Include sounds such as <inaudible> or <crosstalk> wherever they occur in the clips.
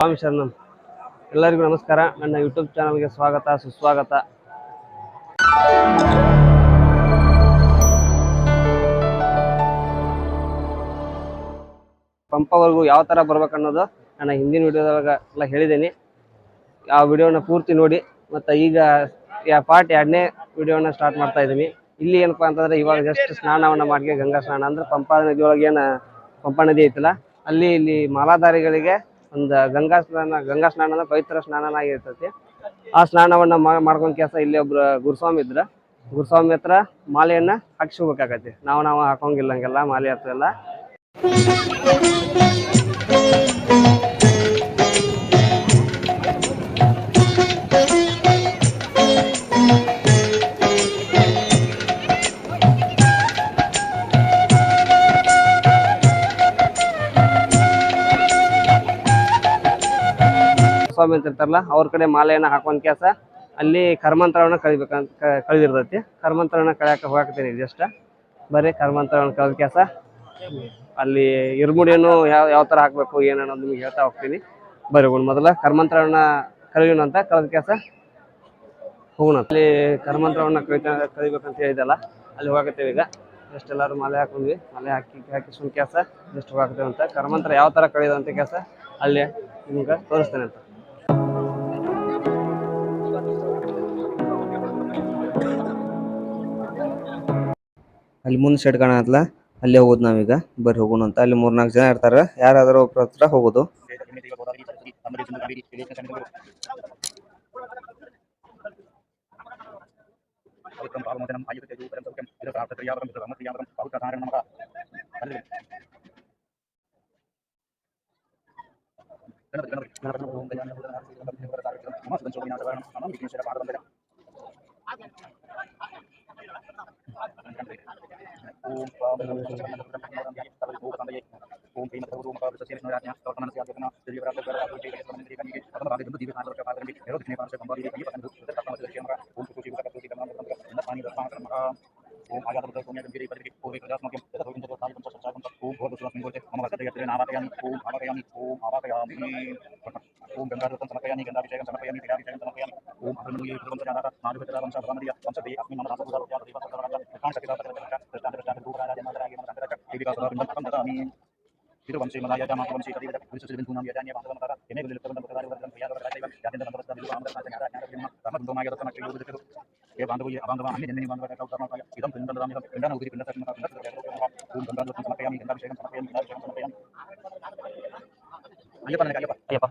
ಸ್ವಾಮಿ ಶರಣಂ. ಎಲ್ಲರಿಗೂ ನಮಸ್ಕಾರ. ನನ್ನ ಯೂಟ್ಯೂಬ್ ಚಾನಲ್ಗೆ ಸ್ವಾಗತ, ಸುಸ್ವಾಗತ. ಪಂಪವರೆಗೂ ಯಾವ ಥರ ಬರ್ಬೇಕನ್ನೋದು ನನ್ನ ಹಿಂದಿನ ವಿಡಿಯೋದೊಳಗೆ ಎಲ್ಲ ಹೇಳಿದ್ದೀನಿ. ಆ ವಿಡಿಯೋನ ಪೂರ್ತಿ ನೋಡಿ. ಮತ್ತು ಈಗ ಯಾ ಪಾರ್ಟ್ ಎರಡನೇ ವಿಡಿಯೋನ ಸ್ಟಾರ್ಟ್ ಮಾಡ್ತಾ ಇದ್ದೀನಿ. ಇಲ್ಲಿ ಏನಪ್ಪಾ ಅಂತಂದ್ರೆ ಇವಾಗ ಜಸ್ಟ್ ಸ್ನಾನವನ್ನು ಮಾಡಿ ಗಂಗಾ ಸ್ನಾನ ಅಂದ್ರೆ ಪಂಪಾ ನದಿಯೊಳಗೆ ಏನು ಪಂಪಾ ನದಿ ಐತಲ್ಲ, ಅಲ್ಲಿ ಇಲ್ಲಿ ಮಾಲಾಧಾರಿಗಳಿಗೆ ಒಂದು ಗಂಗಾ ಸ್ನಾನ ಗಂಗಾ ಸ್ನಾನ ಅಂದ್ರೆ ಪವಿತ್ರ ಸ್ನಾನ ಆಗಿರ್ತೈತಿ ಆ ಸ್ನಾನವನ್ನ ಮಾಡ್ಕೊಂಡ್ ಕೆಲಸ ಇಲ್ಲಿ ಒಬ್ರು ಗುರುಸ್ವಾಮಿ ಇದ್ರ. ಗುರುಸ್ವಾಮಿ ಹತ್ರ ಮಾಲೆಯನ್ನ ಹಾಕ್ಸ್ಕೋಬೇಕಾಗತ್ತೆ. ನಾವು ನಾವು ಹಾಕೋಂಗಿಲ್ಲ ಹಂಗೆಲ್ಲ ಮಾಲೆ ಹತ್ರ ಎಲ್ಲ. ಸ್ವಾಮಿ ಅಂತ ಇರ್ತಾರಲ್ಲ, ಅವ್ರ ಕಡೆ ಮಾಲೆಯನ್ನ ಹಾಕೊಂಡ್ ಕೆಲಸ ಅಲ್ಲಿ ಕರ್ಮಂತ್ರವನ್ನ ಕಳಿಬೇಕಂತ ಕಳೆದಿರ್ತೈತಿ ಕಳ್ದಿರ್ತೈತಿ. ಕಳೆಯಕ್ಕೆ ಕಳ್ಯಾಕ ಹೋಗಾಕತ್ತೀನಿ ಜಸ್ಟ್. ಬರೀ ಕರ್ಮಂತ್ರವನ್ನ ಕಳೆದ ಕೆಲಸ. ಅಲ್ಲಿ ಇರ್ಮುಡಿಯನ್ನು ಯಾವ ಯಾವ ತರ ಹಾಕ್ಬೇಕು, ಏನೋ ನಿಮ್ಗೆ ಹೇಳ್ತಾ ಹೋಗ್ತೀನಿ. ಬರೀ ಹೋಗೋಣ, ಮೊದಲ ಕರ್ಮಂತ್ರವನ್ನ ಕಳಿಯೋಣ ಅಂತ ಕಳೆದ ಕೆಲಸ. ಹೋಗೋಣ. ಅಲ್ಲಿ ಕರ್ಮಂತ್ರವನ್ನ ಕಳಿತ ಕಳಿಬೇಕಂತ ಹೇಳಿದಲ್ಲ ಅಲ್ಲಿ ಹೋಗತ್ತೇವೆ ಈಗ. ಜಸ್ಟ್ ಎಲ್ಲರೂ ಮಾಲೆ ಹಾಕೊಂಡ್ವಿ. ಮಾಲೆ ಹಾಕಿ ಹಾಕಿ ಸುಮ್ ಕೆಲಸ, ಜಸ್ಟ್ ಹೋಗಾಕತ್ತೇವೆ ಅಂತ. ಕರ್ಮಂತ್ರ ಯಾವ ತರ ಕಳಿಯೋದಂತ ಕೆಲಸ ಅಲ್ಲಿ ನಿಮ್ಗೆ ತೋರಿಸ್ತೇನೆ ಅಂತ. ಅಲ್ಲಿ ಮುಂದೆ ಸೈಡ್ ಕಾಣತ್ಲ, ಅಲ್ಲೇ ಹೋಗೋದು ನಾವೀಗ ಬರ್ರಿ ಹೋಗೋಣ ಅಂತ. ಅಲ್ಲಿ ಮೂರ್ನಾಲ್ಕು ಜನ ಇರ್ತಾರ, ಯಾರಾದ್ರೂ ಒಬ್ರ ಹತ್ರ ಹೋಗೋದು. <laughs> ओम पाम ओम क्रीम तथा ओम पाम सस्य विष्णु राज्य और कमन से आगे करना दिव्य प्राप्त कर आप के समन के कन्या के परम भाग्य बुद्धि के आधार पर पात्र में हेरो दिखने पास से कंबा दिव्य पसंद उत्तर का मतलब हमारा ओम को शिव का कोटि करना मतलब पानी रखना करना ओम आज़ाद बुद्ध को मेरे पद के पूरे प्रयास में तथा गोविंद को साल पंच संचार पंच ओम बहुत सुरक्षित होते हम वक्त यत्र नाम आयाम ओम आवाकयाम ओम आवाकयाम ओम गंगा रत्न समकयानी गंगा अभिषेक समकयानी Ayo, Pak.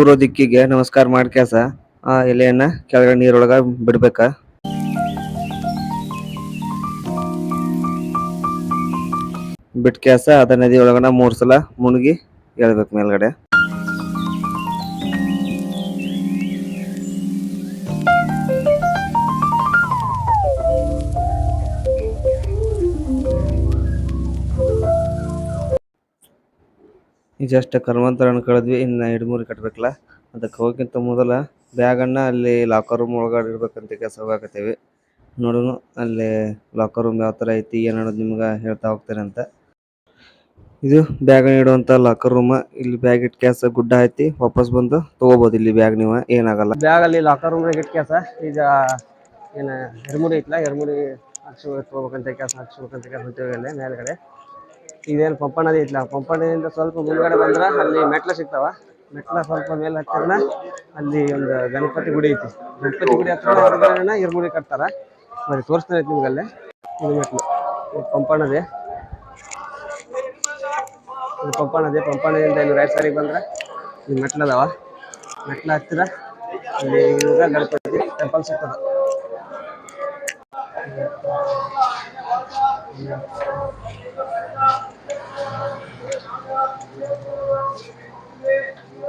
ಪೂರ್ವ ದಿಕ್ಕಿಗೆ ನಮಸ್ಕಾರ ಮಾಡ್ಕ್ಯಾಸ ಆ, ಎಲೆಯನ್ನ ಕೆಳಗಡೆ ನೀರೊಳಗ ಬಿಡ್ಬೇಕ. ಬಿಟ್ಕ್ಯಾಸ ಅದ ನದಿ ಒಳಗನ ಮೂರ್ ಸಲ ಮುಣಗಿ ಎಳ್ಬೇಕು ಮೇಲ್ಗಡೆ. ಜಸ್ಟ್ ಕರ್ಮಂತರನ್ನ ಕಳೆದ್ವಿ, ಇನ್ನು ಮೂರು ಕಟ್ಟಬೇಕಲ್ಲ ಅದಕ್ಕೆ ಹೋಗಕ್ಕಿಂತ ಮೊದಲ ಬ್ಯಾಗನ್ನು ಅಲ್ಲಿ ಲಾಕರ್ ರೂಮ್ ಒಳಗಡೆ ಇಡ್ಬೇಕಂತ ಕೆಲಸ ಹೋಗಾಕತ್ತೀವಿ. ನೋಡೋಣ ಅಲ್ಲಿ ಲಾಕರ್ ರೂಮ್ ಯಾವ ಥರ ಐತಿ, ಏನು ಅನ್ನೋದು ನಿಮ್ಗೆ ಹೇಳ್ತಾ ಹೋಗ್ತೇನೆ ಅಂತ. ಇದು ಬ್ಯಾಗ್ ಇಡುವಂತ ಲಾಕರ್ ರೂಮ್ ಇಲ್ಲಿ ಬ್ಯಾಗ್ ಇಟ್ ಕ್ಯಾಸ ಗುಡ್ಡ ಐತಿ, ವಾಪಸ್ ಬಂದು ತಗೋಬಹುದು ಇಲ್ಲಿ ಬ್ಯಾಗ್ ನೀವು, ಏನಾಗಲ್ಲ. ಬ್ಯಾಗ್ ಅಲ್ಲಿ ಲಾಕರ್ ರೂಮ್ ಇಟ್ ಕ್ಯಾಸ ಈಗ ಏನ ಎರ್ಮುಡಿ ಐತ್ಲ ಎರ್ಮುಡಿ ಹಾಕ್ಸಿ ತಗೋಬೇಕಂತ ಕೆಲಸ ಹಾಕ್ಸ್ಬೇಕಂತ ಕೆಲಸ ಅಂತ ಅಲ್ಲಿ ಮೇಲ್ಗಡೆ. ಇದೇನು ಪಂಪ ನದಿ ಐತ್ಲ ಪಂಪ ನದಿಯಿಂದ ಸ್ವಲ್ಪ ಮುಂದ್ಗಡೆ ಬಂದ್ರೆ ಅಲ್ಲಿ ಮೆಟ್ಲು ಸಿಗ್ತಾವ. ಮೆಟ್ಲ ಸ್ವಲ್ಪ ಮೇಲೆ ಹತ್ತಿರನ ಅಲ್ಲಿ ಒಂದು ಗಣಪತಿ ಗುಡಿ ಐತಿ. ಗಣಪತಿ ಗುಡಿ ಹತ್ರ ಹೊರಗಡೆನ ಇರ್ಮುಡಿ ಕಟ್ತಾರ. ಬರೀ ತೋರಿಸ್ತಾನೆ ಐತಿ ನಿಮ್ಗೆ ಅಲ್ಲೇ ಇದು ಮೆಟ್ಲು. ಇದು ನದಿ ಇದು ಇದು ನದಿ ಪಂಪ ನದಿಯಿಂದ ಇಲ್ಲಿ ರೈಟ್ ಸೈಡಿಗೆ ಬಂದ್ರೆ ಇದು ಮೆಟ್ಲು ಅದಾವ. ಮೆಟ್ಲ ಹತ್ತಿರ ಅಲ್ಲಿ ಇವಾಗ ಗಣಪತಿ ಟೆಂಪಲ್ ಸಿಗ್ತದೆ.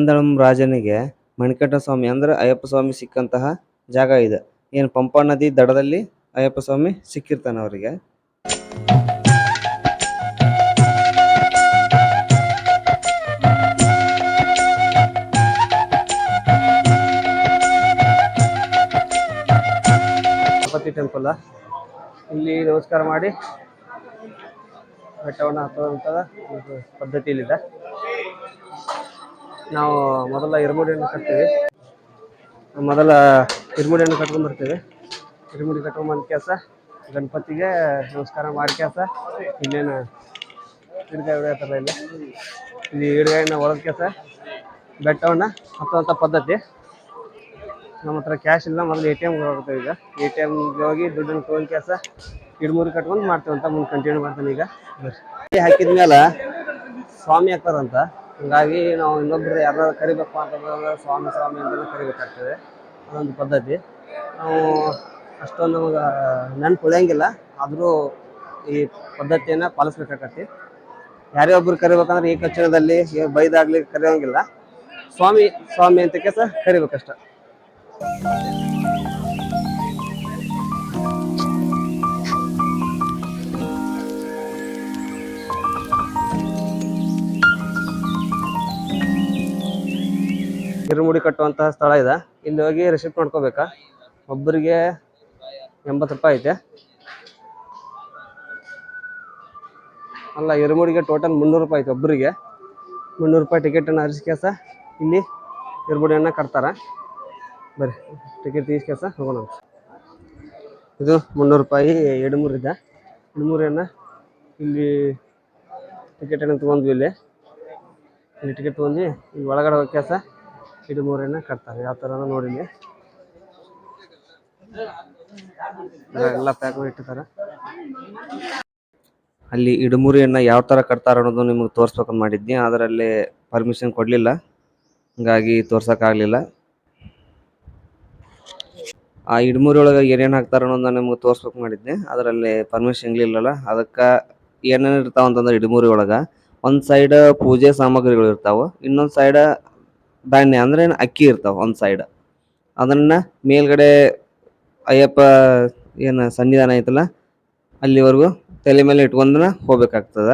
ಮಂದಳಂ ರಾಜನಿಗೆ ಮಣಿಕಂಠ ಸ್ವಾಮಿ ಅಂದ್ರೆ ಅಯ್ಯಪ್ಪ ಸ್ವಾಮಿ ಸಿಕ್ಕಂತಹ ಜಾಗ ಇದೆ. ಏನು ಪಂಪಾ ನದಿ ದಡದಲ್ಲಿ ಅಯ್ಯಪ್ಪ ಸ್ವಾಮಿ ಸಿಕ್ಕಿರ್ತಾನೆ ಅವರಿಗೆ. ಗಣಪತಿ ಟೆಂಪಲ್ ಇಲ್ಲಿ ನಮಸ್ಕಾರ ಮಾಡಿ. ಬೆಟ್ಟವನ್ನು ಹತ್ತುವಂತಹ ಪದ್ಧತಿಯಲ್ಲಿದೆ. ನಾವು ಮೊದಲ ಇರುಮುಡಿಯನ್ನು ಕಟ್ತೀವಿ. ಮೊದಲ ಇರುಮುಡಿಯನ್ನು ಕಟ್ಕೊಂಡ್ ಬರ್ತೀವಿ. ಇರುಮುಡಿ ಕಟ್ಕೊಂಡ್ ಕೆಲಸ, ಗಣಪತಿಗೆ ನಮಸ್ಕಾರ ಮಾಡಿ ಕೆಲಸ. ಇನ್ನೇನು ಹಿಡ್ಗಾಯಿ ಹೊಡೆಯತ್ತಾರ ಇಲ್ಲಿ. ಇಲ್ಲಿ ಹಿಡ್ಗಾಯಿನ ಒಳದ ಕೆಲಸ. ಬೆಟ್ಟವನ್ನು ಹತ್ತುವಂಥ ಪದ್ಧತಿ. ನಮ್ಮ ಹತ್ರ ಕ್ಯಾಶ್ ಇಲ್ಲ, ಮೊದಲು ಎ ಟಿ ಎಮ್ಗೆ ಹೋಗ್ತೇವೆ ಈಗ. ಎ ಟಿ ಎಮ್ಗೆ ಹೋಗಿ ದುಡ್ಡನ್ನು ತೊಗೊಂಡು ಕೆಲಸ. ಇಡ್ಮೂರಿ ಕಟ್ಕೊಂಡು ಮಾಡ್ತೇವೆ ಅಂತ ಮುಂದೆ ಕಂಟಿನ್ಯೂ ಮಾಡ್ತಾನೆ ಈಗ. ಹಾಕಿದ್ಮೇಲೆ ಸ್ವಾಮಿ ಹಾಕ್ತಾರಂತ ಹಂಗಾಗಿ ನಾವು ಇನ್ನೊಬ್ರು ಯಾರು ಕರಿಬೇಕು ಅಂತಂದ್ರೆ ಸ್ವಾಮಿ ಸ್ವಾಮಿ ಅಂತಲೇ ಕರಿಬೇಕಾಗ್ತದೆ. ಅದೊಂದು ಪದ್ಧತಿ. ನಾವು ಅಷ್ಟೊಂದು ನಮಗೆ ನೆನ್ಪು ಉಳಿಯಂಗಿಲ್ಲ. ಆದರೂ ಈ ಪದ್ಧತಿಯನ್ನು ಪಾಲಿಸ್ಬೇಕಾಗತ್ತೆ. ಯಾರೇ ಒಬ್ರು ಕರಿಬೇಕಂದ್ರೆ ಈ ಕಚ್ಚಿನದಲ್ಲಿ ಬೈದಾಗ್ಲಿ ಕರೆಯೋಂಗಿಲ್ಲ. ಸ್ವಾಮಿ ಸ್ವಾಮಿ ಅಂತ ಕೆಲಸ ಕರಿಬೇಕಷ್ಟ. ಇರುಮುಡಿ ಕಟ್ಟುವಂತಹ ಸ್ಥಳ ಇದೆ. ಇಲ್ಲಿ ಹೋಗಿ ರಿಸಿಪ್ಟ್ ಮಾಡ್ಕೋಬೇಕಾ? ಒಬ್ಬರಿಗೆ ಎಂಬತ್ತು ರೂಪಾಯಿ ಐತೆ. ಅಲ್ಲ ಇರುಮುಡಿಗೆ ಟೋಟಲ್ ಮುನ್ನೂರು ರೂಪಾಯಿ ಐತೆ ಒಬ್ಬರಿಗೆ ಮುನ್ನೂರು ರೂಪಾಯಿ ಟಿಕೆಟನ್ನು ಹರಿಸ್ಕೇಸ ಇಲ್ಲಿ ಇರುಮುಡಿಯನ್ನು ಕಟ್ತಾರ. ಬರ್ರಿ ಟಿಕೆಟ್ ತೀಸ್ಕೇಸ ಹೋಗೋಣ ಇದು ಮುನ್ನೂರು ರೂಪಾಯಿ ಎಡಮೂರು ಇದೆ. ಎಡಮೂರನ್ನು ಇಲ್ಲಿ ಟಿಕೆಟನ್ನು ತೊಗೊಂಡ್ವಿ ಇಲ್ಲಿ. ಇಲ್ಲಿ ಟಿಕೆಟ್ ತೊಗೊಂಡು ಇಲ್ಲಿ ಒಳಗಡೆ ಹೋಗಿ ಕೆಲಸ ಇದು ಮೂರನ್ನ ಕಟ್ತಾರೆ. ಯಾವ ಥರ ನೋಡಿ ಇಲ್ಲಿ. ಎಲ್ಲ ಪ್ಯಾಕ್ ಇಟ್ಟಿದ್ದಾರೆ. ಅಲ್ಲಿ ಇಡುಮುರಿಯನ್ನ ಯಾವ ತರ ಕಟ್ತಾರ ಅನ್ನೋದು ನಿಮಗೆ ತೋರಿಸ್ಬೇಕಂತ ಮಾಡಿದ್ನಿ. ಅದರಲ್ಲಿ ಪರ್ಮಿಷನ್ ಕೊಡಲಿಲ್ಲ. ಹಂಗಾಗಿ ತೋರ್ಸೋಕ್ಕಾಗಲಿಲ್ಲ ಆ ಇಡುಮುರಿ ಒಳಗೆ ಏನೇನು ಹಾಕ್ತಾರ ಅನ್ನೋದನ್ನ ನಿಮ್ಗೆ ತೋರ್ಸ್ಬೇಕು ಮಾಡಿದ್ನಿ. ಅದರಲ್ಲಿ ಪರ್ಮಿಷನ್ ಇರಲಿಲ್ಲಲ್ಲ. ಅದಕ್ಕೆ ಏನೇನು ಇರ್ತಾವ ಅಂತಂದ್ರೆ ಇಡುಮುರಿ ಒಳಗೆ. ಒಂದು ಸೈಡ್ ಪೂಜೆ ಸಾಮಗ್ರಿಗಳು ಇರ್ತಾವ. ಇನ್ನೊಂದು ಸೈಡ್ ಧಾನ್ಯ ಅಂದ್ರೆ ಏನು ಅಕ್ಕಿ ಇರ್ತಾವ ಒಂದು ಸೈಡ್ ಅದನ್ನ ಮೇಲ್ಗಡೆ ಅಯ್ಯಪ್ಪ ಏನು ಸನ್ನಿಧಾನ ಐತಲ್ಲ, ಅಲ್ಲಿವರೆಗೂ ತಲೆ ಮೇಲೆ ಇಟ್ಕೊಂಡನ ಹೋಗ್ಬೇಕಾಗ್ತದ.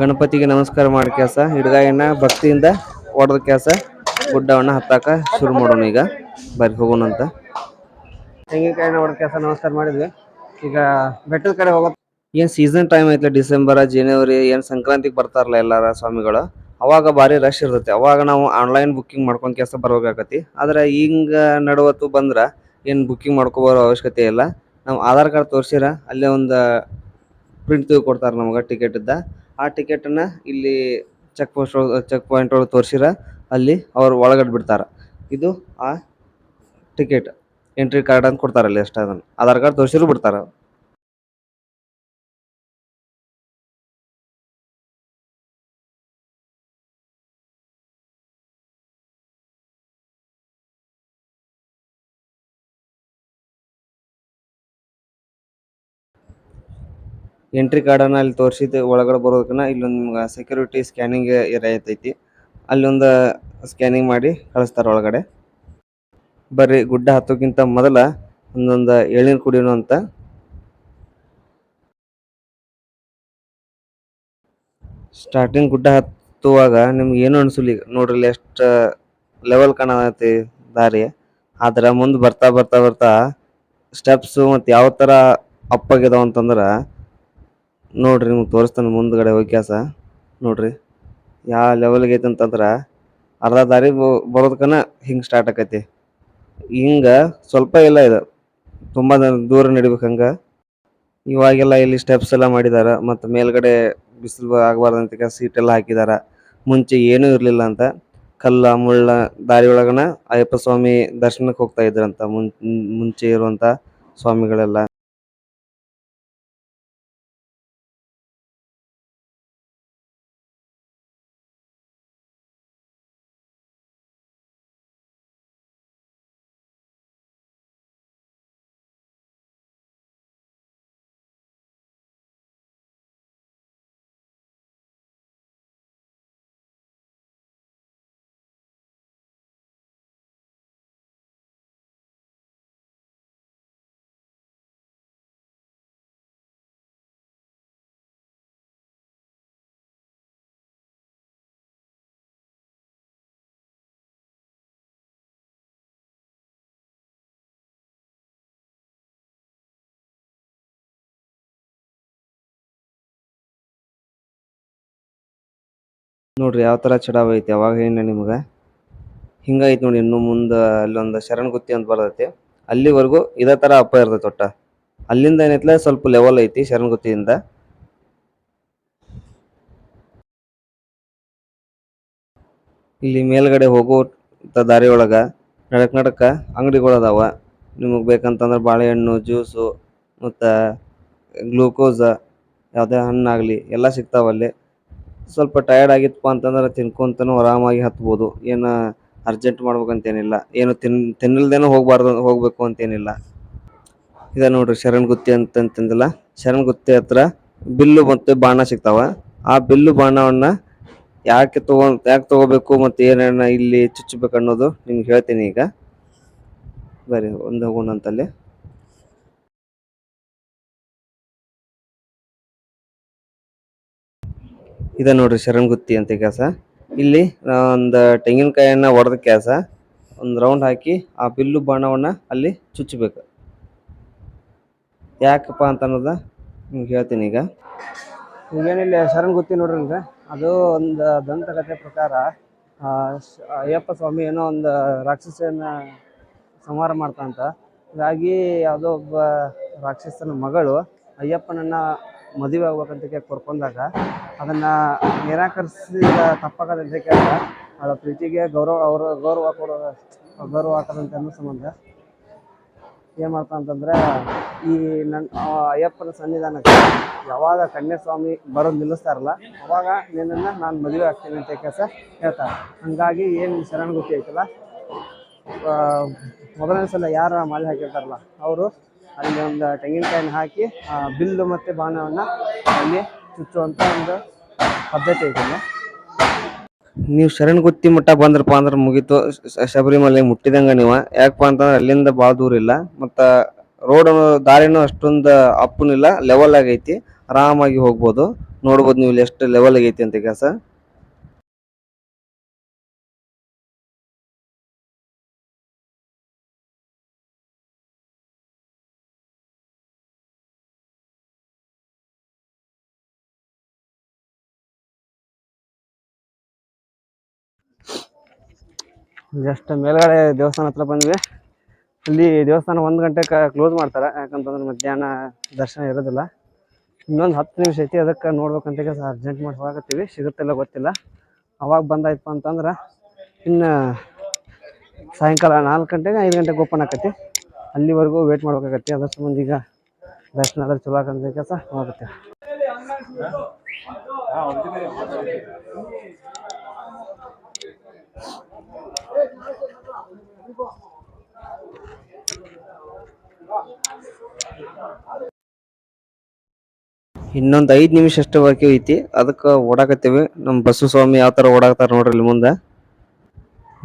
ಗಣಪತಿಗೆ ನಮಸ್ಕಾರ ಮಾಡಿ ಕೆಲಸ ಹಿಡ್ಗಾಯನ್ನ ಭಕ್ತಿಯಿಂದ ಹೊಡೆದ ಕೆಲಸ ಗುಡ್ಡವನ್ನ ಹತ್ತಾಕ ಶುರು ಮಾಡೋಣ ಈಗ. ಬರ್ರಿ, ಹೋಗೋಣ ಅಂತ. ತೆಂಗಿನಕಾಯಿನ ಹೊಡೆದ ಕೆಲಸ ನಮಸ್ಕಾರ ಮಾಡಿದ್ವಿ. ಈಗ ಬೆಟ್ಟದ ಕಡೆ ಹೋಗೋ ಏನು ಸೀಸನ್ ಟೈಮ್ ಐತಲ್ಲ ಡಿಸೆಂಬರ್ ಜನವರಿ ಏನು ಸಂಕ್ರಾಂತಿಗೆ ಬರ್ತಾರಲ್ಲ ಎಲ್ಲಾರ ಸ್ವಾಮಿಗಳು? ಅವಾಗ ಭಾರಿ ರಶ್ ಇರ್ತೈತಿ. ಅವಾಗ ನಾವು ಆನ್ಲೈನ್ ಬುಕ್ಕಿಂಗ್ ಮಾಡ್ಕೊಂಡ್ ಕೆಲಸ ಬರ್ಬೇಕಾಗತಿ ಆದ್ರೆ ಹಿಂಗ ನಡುವತ್ತು ಬಂದ್ರೆ ಏನು ಬುಕ್ಕಿಂಗ್ ಮಾಡ್ಕೊಬರೋ ಅವಶ್ಯಕತೆ ಇಲ್ಲ. ನಾವು ಆಧಾರ್ ಕಾರ್ಡ್ ತೋರಿಸಿರ ಅಲ್ಲೇ ಒಂದು ಪ್ರಿಂಟ್ ತೆಗೆದು ಕೊಡ್ತಾರೆ ನಮಗೆ ಟಿಕೆಟ್ ಇದ್ದ ಆ ಟಿಕೆಟನ್ನು ಇಲ್ಲಿ ಚೆಕ್ ಪೋಸ್ಟ್ ಚೆಕ್ ಪಾಯಿಂಟ್ ಒಳಗೆ ತೋರಿಸಿರ. ಅಲ್ಲಿ ಅವ್ರು ಒಳಗಡೆ ಬಿಡ್ತಾರೆ. ಇದು ಆ ಟಿಕೆಟ್ ಎಂಟ್ರಿ ಕಾರ್ಡ್ ಅಂತ ಕೊಡ್ತಾರಲ್ಲಿ ಅಷ್ಟೇ ಅದನ್ನು. ಆಧಾರ್ ಕಾರ್ಡ್ ತೋರ್ಸಿರು ಬಿಡ್ತಾರ ಎಂಟ್ರಿ ಕಾರ್ಡನ್ನ ಅಲ್ಲಿ ತೋರಿಸಿದ್ದು. ಒಳಗಡೆ ಬರೋದಕ್ಕನ ಇಲ್ಲೊಂದು ನಿಮ್ಗೆ ಸೆಕ್ಯೂರಿಟಿ ಸ್ಕ್ಯಾನಿಂಗ್ ಏರಿಯಾ ಅಲ್ಲೊಂದು ಸ್ಕ್ಯಾನಿಂಗ್ ಮಾಡಿ ಕಳಿಸ್ತಾರೆ ಒಳಗಡೆ. ಬರ್ರಿ, ಗುಡ್ಡ ಹತ್ತೋಕ್ಕಿಂತ ಮೊದಲ ಒಂದೊಂದು ಎಳ್ನೀರು ಕುಡಿಯೋಣ ಅಂತ. ಸ್ಟಾರ್ಟಿಂಗ್ ಗುಡ್ಡ ಹತ್ತುವಾಗ ನಿಮ್ಗೆ ಏನು ಅನಿಸಲಿ? ನೋಡ್ರಿ, ಎಷ್ಟು ಲೆವೆಲ್ ಕಾಣತಿ ದಾರಿ. ಆದ್ರೆ ಮುಂದೆ ಬರ್ತಾ ಬರ್ತಾ ಬರ್ತಾ ಸ್ಟೆಪ್ಸ್ ಮತ್ತು ಯಾವ ಥರ ಅಪ್ಪಾಗಿದಾವ ಅಂತಂದ್ರೆ ನೋಡ್ರಿ, ನಿಮ್ಗೆ ತೋರಿಸ್ತಾನೆ ಮುಂದ್ಗಡೆ ಹೋಗ್ಯಾಸ ನೋಡ್ರಿ ಯಾವ ಲೆವೆಲ್ಗೆ ಐತೆ ಅಂತಂದ್ರೆ ಅರ್ಧ ದಾರಿ ಬರೋದಕ್ಕನ ಹಿಂಗೆ ಸ್ಟಾರ್ಟ್ ಆಕೈತಿ. ಹಿಂಗೆ ಸ್ವಲ್ಪ ಇಲ್ಲ ಇದು. ತುಂಬ ದೂರ ನಡಿಬೇಕು ಹಂಗೆ. ಇವಾಗೆಲ್ಲ ಇಲ್ಲಿ ಸ್ಟೆಪ್ಸ್ ಎಲ್ಲ ಮಾಡಿದಾರ, ಮತ್ತು ಮೇಲ್ಗಡೆ ಬಿಸಿಲು ಆಗಬಾರ್ದು ಅಂತ ಸೀಟ್ ಎಲ್ಲ ಹಾಕಿದಾರ. ಮುಂಚೆ ಏನೂ ಇರಲಿಲ್ಲ ಅಂತ. ಕಲ್ಲ, ಮುಳ್ಳ ದಾರಿ ಒಳಗನ ಅಯ್ಯಪ್ಪ ಸ್ವಾಮಿ ದರ್ಶನಕ್ಕೆ ಹೋಗ್ತಾ ಇದ್ರಂತ ಮುಂಚೆ ಇರುವಂಥ ಸ್ವಾಮಿಗಳೆಲ್ಲ. ನೋಡ್ರಿ ಯಾವ ತರ ಚಡಾವ್ ಐತಿ ಅವಾಗ ಏನ ನಿಮ್ಗ? ಹಿಂಗೈತಿ ನೋಡಿ ಇನ್ನು ಮುಂದ ಅಲ್ಲೊಂದು ಶರಣ್ ಗುತ್ತಿ ಅಂತ ಬರ್ತೈತಿ. ಅಲ್ಲಿವರೆಗೂ ಇದೇ ತರ ಅಪ್ಪ ಇರ್ತೈತಿ ಒಟ್ಟ. ಅಲ್ಲಿಂದ ಏನೈತ್ಲೆ ಸ್ವಲ್ಪ ಲೆವೆಲ್ ಐತಿ ಶರಣ್ ಗುತ್ತಿಯಿಂದ ಇಲ್ಲಿ ಮೇಲ್ಗಡೆ ಹೋಗೋ ದಾರಿ ಒಳಗ ನಡಕ್ ನಡಕ ಅಂಗಡಿಗಳು ಅದಾವ. ನಿಮಗೆ ಬೇಕಂತಂದ್ರೆ ಬಾಳೆಹಣ್ಣು, ಜ್ಯೂಸು, ಮತ್ತ ಗ್ಲೂಕೋಸ್, ಯಾವುದೇ ಹಣ್ಣಾಗಲಿ ಎಲ್ಲ ಸಿಗ್ತಾವ ಅಲ್ಲಿ. ಸ್ವಲ್ಪ ಟಯರ್ಡ್ ಆಗಿತ್ತಪ್ಪ ಅಂತಂದ್ರೆ ತಿನ್ಕೊಂತನೂ ಆರಾಮಾಗಿ ಹತ್ಬೋದು. ಏನು ಅರ್ಜೆಂಟ್ ಮಾಡ್ಬೇಕಂತೇನಿಲ್ಲ. ಏನು ತಿನ್, ತಿನ್ನಲ್ದೇನೂ ಹೋಗ್ಬಾರ್ದು, ಹೋಗಬೇಕು ಅಂತೇನಿಲ್ಲ. ಇದೆ ನೋಡ್ರಿ ಶರಣ್ ಗುತ್ತಿ ಅಂತಂತಂದಿಲ್ಲ. ಶರಣ್ ಗುತ್ತಿ ಹತ್ರ ಬಿಲ್ಲು ಮತ್ತು ಬಾಣ ಸಿಗ್ತಾವೆ. ಆ ಬಿಲ್ಲು ಬಾಣವನ್ನ ಯಾಕೆ ತಗೋ, ಯಾಕೆ ತಗೋಬೇಕು ಮತ್ತು ಏನೇನು ಇಲ್ಲಿ ಚುಚ್ಚಬೇಕು ಅನ್ನೋದು ನಿಮ್ಗೆ ಹೇಳ್ತೀನಿ ಈಗ. ಬರ್ರಿ ಒಂದು ಹೋಗೋಣ ಅಂತಲ್ಲಿ. ಇದೆ ನೋಡ್ರಿ ಶರಣ್ ಗುತ್ತಿ ಅಂತ ಕೆಲಸ ಇಲ್ಲಿ ಒಂದು ತೆಂಗಿನಕಾಯನ್ನ ಒಡೆದ ಕೆಲಸ ಒಂದು ರೌಂಡ್ ಹಾಕಿ ಆ ಬಿಲ್ಲು ಬಾಣವನ್ನ ಅಲ್ಲಿ ಚುಚ್ಚಬೇಕು ಯಾಕಪ್ಪ ಅಂತ ಅನ್ನೋದ ನಿಮ್ಗೆ ಹೇಳ್ತೀನಿ ಈಗ. ಈಗೇನಿಲ್ಲ ಶರಣ್ ಗುತ್ತಿ ನೋಡ್ರಿ ಈಗ. ಅದು ಒಂದು ದಂತಕಥೆ ಪ್ರಕಾರ ಅಯ್ಯಪ್ಪ ಸ್ವಾಮಿ ಏನೋ ಒಂದು ರಾಕ್ಷಸನ ಸಂಹಾರ ಮಾಡ್ತಾನಂತ ಹೀಗಾಗಿ ಯಾವುದೋ ಒಬ್ಬ ರಾಕ್ಷಸನ ಮಗಳು ಅಯ್ಯಪ್ಪನನ್ನ ಮದುವೆ ಆಗ್ಬೇಕಂತ ಕರ್ಕೊಂಡಾಗ ಅದನ್ನ ನಿರಾಕರಿಸಿದ ತಪ್ಪಾಗದಂತ ಕೇಳಿದ. ಅವರ ಪ್ರೀತಿಗೆ ಗೌರವ ಅವರು ಗೌರವ ಕೊಡೋ ಗೌರವ ಹಾಕದಂತ ಅನ್ನೋ ಸಂಬಂಧ. ಏನು ಮಾಡ್ತಾ ಅಂತಂದ್ರೆ, ಈ ನನ್ನ ಅಯ್ಯಪ್ಪನ ಸನ್ನಿಧಾನಕ್ಕೆ ಯಾವಾಗ ಕನ್ಯಾಸ್ವಾಮಿ ಬರೋದು ನಿಲ್ಲಿಸ್ತಾರಲ್ಲ, ಅವಾಗ ನಿನ್ನನ್ನು ನಾನು ಮದುವೆ ಆಗ್ತೀನಿ ಅಂತ ಕೆಲಸ ಹೇಳ್ತಾರೆ ಹಂಗಾಗಿ ಏನು ಶರಣ ಗುತ್ತಿ ಐತಲ್ಲ ಮೊದಲನೇ ಸಲ ಯಾರು ಮಾಲೆ ಹಾಕಿರ್ತಾರಲ್ಲ, ಅವರು ಅಲ್ಲಿ ಒಂದು ತೆಂಗಿನಕಾಯಿನ ಹಾಕಿ ಬಿಲ್ಲು ಮತ್ತು ಬಾಣವನ್ನು ಅಲ್ಲಿ ಚುಚ್ಚುವಂಥ ಒಂದು ಪದ್ಧತಿ ಐತಿ ನೀವು ಶರಣ್ ಗುತ್ತಿ ಮಟ್ಟ ಬಂದ್ರಪ್ಪ ಅಂದ್ರೆ ಮುಗಿತು. ಶಬರಿಮಲೆ ಮುಟ್ಟಿದಂಗ ನೀವು. ಯಾಕಪ್ಪ ಅಂತಂದ್ರೆ ಅಲ್ಲಿಂದ ಭಾಳ ದೂರ ಇಲ್ಲ. ಮತ್ತು ರೋಡ್ ದಾರಿನೂ ಅಷ್ಟೊಂದು ಅಪ್ಪನಿಲ್ಲ ಲೆವೆಲ್ ಆಗೈತಿ. ಆರಾಮಾಗಿ ಹೋಗ್ಬೋದು. ನೋಡ್ಬೋದು ನೀವು ಇಲ್ಲಿ ಎಷ್ಟು ಲೆವೆಲ್ ಆಗೈತಿ ಅಂತ ಕೆಲಸ ಜಸ್ಟ್ ಮೇಲ್ಗಡೆ ದೇವಸ್ಥಾನ ಹತ್ರ ಬಂದ್ವಿ. ಅಲ್ಲಿ ದೇವಸ್ಥಾನ ಒಂದು ಗಂಟೆಗೆ ಕ್ಲೋಸ್ ಮಾಡ್ತಾರೆ. ಯಾಕಂತಂದ್ರೆ ಮಧ್ಯಾಹ್ನ ದರ್ಶನ ಇರೋದಿಲ್ಲ. ಇನ್ನೊಂದು ಹತ್ತು ನಿಮಿಷ ಐತಿ, ಅದಕ್ಕೆ ನೋಡ್ಬೇಕಂತ ಕೆಲಸ ಅರ್ಜೆಂಟ್ ಮಾಡಿ ಹೋಗತ್ತೀವಿ ಸಿಗುತ್ತಿಲ್ಲ ಗೊತ್ತಿಲ್ಲ. ಅವಾಗ ಬಂದಾಯ್ತಪ್ಪ ಅಂತಂದ್ರೆ ಇನ್ನು ಸಾಯಂಕಾಲ ನಾಲ್ಕು ಗಂಟೆಗೆ ಐದು ಗಂಟೆಗೆ ಓಪನ್ ಆಕತಿ ಅಲ್ಲಿವರೆಗೂ ವೇಟ್ ಮಾಡ್ಬೇಕಾಗತ್ತೆ. ಅದ್ರ ಸಂಬಂಧ ಈಗ ದರ್ಶನ ಆದ್ರೆ ಚಲೋ ಆಗಂತ ಕೆಲಸ ಹೋಗುತ್ತೆ ಇನ್ನೊಂದು ಐದು ನಿಮಿಷ ಅಷ್ಟೇ ಬಾಕಿ ಐತಿ. ಅದಕ್ಕೆ ಓಡಾಕತ್ತೀವಿ. ನಮ್ಮ ಬಸ್ಸು ಸ್ವಾಮಿ ಯಾವ ಥರ ಓಡಾಕ್ತಾರೆ ನೋಡ್ರಿ ಇಲ್ಲಿ ಮುಂದೆ.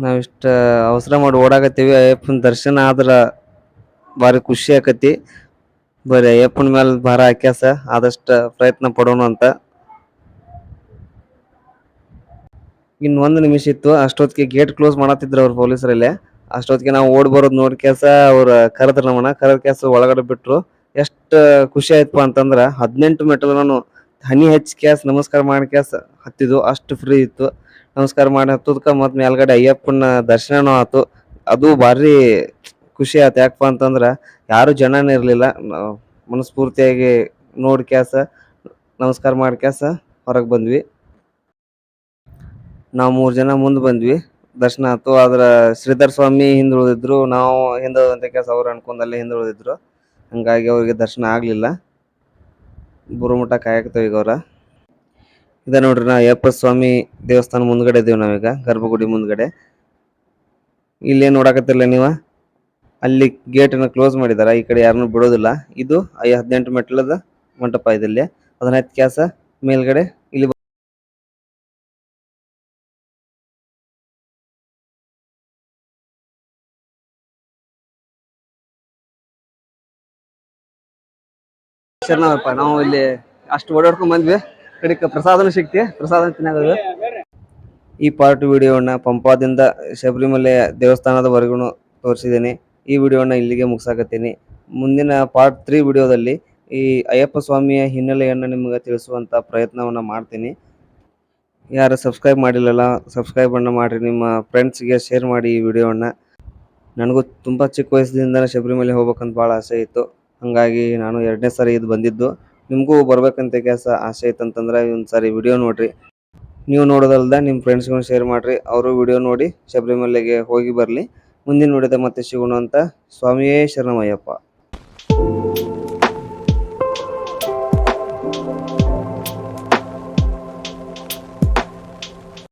ನಾವಿಷ್ಟು ಅವಸರ ಮಾಡಿ ಓಡಾಕತ್ತೀವಿ. ಅಯ್ಯಪ್ಪನ ದರ್ಶನ ಆದ್ರೆ ಭಾರಿ ಖುಷಿ ಆಕತಿ ಬರೀ ಅಯ್ಯಪ್ಪನ ಮೇಲೆ ಭಾರ ಹಾಕ್ಯಾಸ. ಆದಷ್ಟು ಪ್ರಯತ್ನ ಪಡೋಣ ಅಂತ. ಇನ್ನು ಒಂದು ನಿಮಿಷ ಇತ್ತು. ಅಷ್ಟೊತ್ತಿಗೆ ಗೇಟ್ ಕ್ಲೋಸ್ ಮಾಡತ್ತಿದ್ರು ಅವ್ರು ಪೊಲೀಸರಲ್ಲಿ. ಅಷ್ಟೊತ್ತಿಗೆ ನಾವು ಓಡ್ ಬರೋದು ನೋಡಿ ಕೇಸ ಅವ್ರ ಕರೆದ್ರ ನಮ್ಮನ್ನ ಕರೆದ ಕೇಸ ಒಳಗಡೆ ಬಿಟ್ರು. ಎಷ್ಟು ಖುಷಿ ಆಯ್ತಪ್ಪ ಅಂತಂದ್ರ ಹದಿನೆಂಟು ಮೆಟ್ಲು ನಾನು ಹನಿ ಹಚ್ಚಿ ಕ್ಯಾಸ್ ನಮಸ್ಕಾರ ಮಾಡಿ ಕ್ಯಾಸ್ ಹತ್ತಿದ್ವು ಅಷ್ಟು ಫ್ರೀ ಇತ್ತು. ನಮಸ್ಕಾರ ಮಾಡಿ ಹತ್ತದಕ್ಕೆ ಮತ್ತು ಮೇಲ್ಗಡೆ ಅಯ್ಯಪ್ಪನ ದರ್ಶನನೂ ಆತು. ಅದು ಭಾರಿ ಖುಷಿ ಆಯ್ತು ಯಾಕಪ್ಪ ಅಂತಂದ್ರ ಯಾರು ಜನನೇ ಇರಲಿಲ್ಲ. ಮನಸ್ಫೂರ್ತಿಯಾಗಿ ನೋಡಿ ಕ್ಯಾಸ ನಮಸ್ಕಾರ ಮಾಡಿ ಕ್ಯಾಸ ಹೊರಗೆ ಬಂದ್ವಿ. ನಾವು ಮೂರು ಜನ ಮುಂದೆ ಬಂದ್ವಿ. ದರ್ಶನ ಆಯ್ತು ಆದ್ರೆ ಶ್ರೀಧರ್ ಸ್ವಾಮಿ ಹಿಂದೆ ಉಳಿದಿದ್ರು ನಾವು ಹಿಂದೆ ಅಂತ ಕ್ಯಾಸ ಅವ್ರು ಹಿಂದೆ ಉಳಿದಿದ್ರು ಹಂಗಾಗಿ ಅವರಿಗೆ ದರ್ಶನ ಆಗಲಿಲ್ಲ. ಬುರುಮಠ ಕಾಯಕತ್ತೇವೆ ಈಗ ಅವರ. ಇದ ನೋಡ್ರಿ ನಾವು ಅಯ್ಯಪ್ಪ ಸ್ವಾಮಿ ದೇವಸ್ಥಾನ ಮುಂದ್ಗಡೆ ಇದೀವಿ ನಾವೀಗ, ಗರ್ಭಗುಡಿ ಮುಂದ್ಗಡೆ. ಇಲ್ಲಿ ನೋಡಕತ್ತಿರಲ್ಲ ನೀವು? ಅಲ್ಲಿ ಗೇಟನ್ನು ಕ್ಲೋಸ್ ಮಾಡಿದಾರ, ಈ ಕಡೆ ಯಾರನ್ನೂ ಬಿಡೋದಿಲ್ಲ. ಇದು ಐ ಹದಿನೆಂಟು ಮೆಟ್ಲದ ಮಂಟಪ ಇದಲ್ಲಿ ಅದನ್ನ ಹತ್ತಿ ಕ್ಯಾಸ ಮೇಲ್ಗಡೆ. ಶರಣಪ್ಪ, ನಾವು ಇಲ್ಲಿ ಅಷ್ಟು ಓಡಾಡ್ಕೊಂಡು ಬಂದ್ವಿ. ಕಡಿಕ ಪ್ರಸಾದನೂ ಸಿಕ್ತಿ ಪ್ರಸಾದ ತಿನ್ನೋದು. ಈ ಪಾರ್ಟ್ ವಿಡಿಯೋನ ಪಂಪಾದಿಂದ ಶಬರಿಮಲೆ ದೇವಸ್ಥಾನದವರೆಗೂ ತೋರಿಸಿದ್ದೀನಿ. ಈ ವಿಡಿಯೋನ ಇಲ್ಲಿಗೆ ಮುಗಿಸಾಕತ್ತೀನಿ. ಮುಂದಿನ ಪಾರ್ಟ್ ತ್ರೀ ವಿಡಿಯೋದಲ್ಲಿ ಈ ಅಯ್ಯಪ್ಪ ಸ್ವಾಮಿಯ ಹಿನ್ನೆಲೆಯನ್ನು ನಿಮಗೆ ತಿಳಿಸುವಂತ ಪ್ರಯತ್ನವನ್ನ ಮಾಡ್ತೀನಿ. ಯಾರು ಸಬ್ಸ್ಕ್ರೈಬ್ ಮಾಡಿಲ್ಲಲ್ಲ ಸಬ್ಸ್ಕ್ರೈಬ್ ಅನ್ನ ಮಾಡಿರಿ. ನಿಮ್ಮ ಫ್ರೆಂಡ್ಸ್ಗೆ ಶೇರ್ ಮಾಡಿ ಈ ವಿಡಿಯೋನ ನನಗೂ ತುಂಬ ಚಿಕ್ಕ ವಯಸ್ಸಿನಿಂದ ಶಬರಿಮಲೆ ಹೋಗ್ಬೇಕಂತ ಭಾಳ ಆಸೆ ಇತ್ತು. ಹಾಗಾಗಿ ನಾನು ಎರಡನೇ ಸಾರಿ ಇದು ಬಂದಿದ್ದು. ನಿಮಗೂ ಬರ್ಬೇಕಂತ ಕೆಲಸ ಆಸೆ ಐತಂತಂದ್ರೆ ಒಂದು ಸಾರಿ ವಿಡಿಯೋ ನೋಡ್ರಿ. ನೀವು ನೋಡೋದಲ್ದ ನಿಮ್ಮ ಫ್ರೆಂಡ್ಸ್ಗಳು ಶೇರ್ ಮಾಡಿರಿ. ಅವರು ವಿಡಿಯೋ ನೋಡಿ ಶಬರಿಮಲೆಗೆ ಹೋಗಿ ಬರಲಿ. ಮುಂದಿನ ವಿಡಿಯೋದ ಮತ್ತೆ ಸಿಗೋಣ ಅಂತ ಸ್ವಾಮಿಯೇ ಶರಣಮಯ್ಯಪ್ಪ.